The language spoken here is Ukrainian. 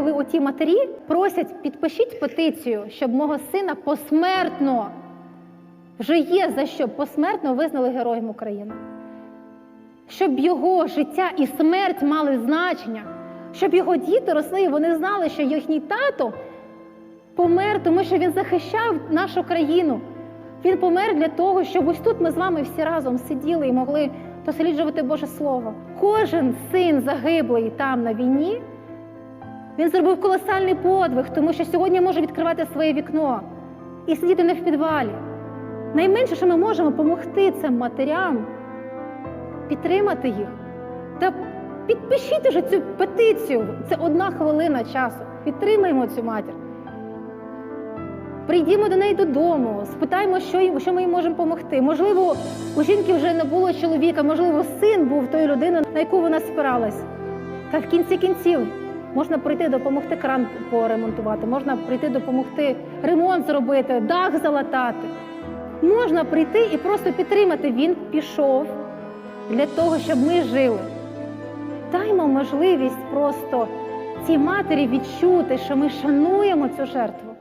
Коли оті матері просять, підпишіть петицію, щоб мого сина посмертно вже є за що посмертно визнали героєм України. Щоб його життя і смерть мали значення, щоб його діти росли, і вони знали, що їхній тато помер, тому що він захищав нашу країну. Він помер для того, щоб ось тут ми з вами всі разом сиділи і могли досліджувати Боже Слово. Кожен син загиблий там на війні, він зробив колосальний подвиг, тому що сьогодні може відкривати своє вікно і сидіти не в підвалі. Найменше, що ми можемо допомогти цим матерям, підтримати їх. Та підпишіть уже цю петицію. Це одна хвилина часу. Підтримаємо цю матір. Прийдімо до неї додому, спитаємо, що, що ми їм можемо допомогти. Можливо, у жінки вже не було чоловіка, можливо, син був тою людиною, на яку вона спиралась. Та в кінці кінців можна прийти допомогти кран поремонтувати, можна прийти допомогти ремонт зробити, дах залатати. Можна прийти і просто підтримати. Він пішов для того, щоб ми жили. Даймо можливість просто цій матері відчути, що ми шануємо цю жертву,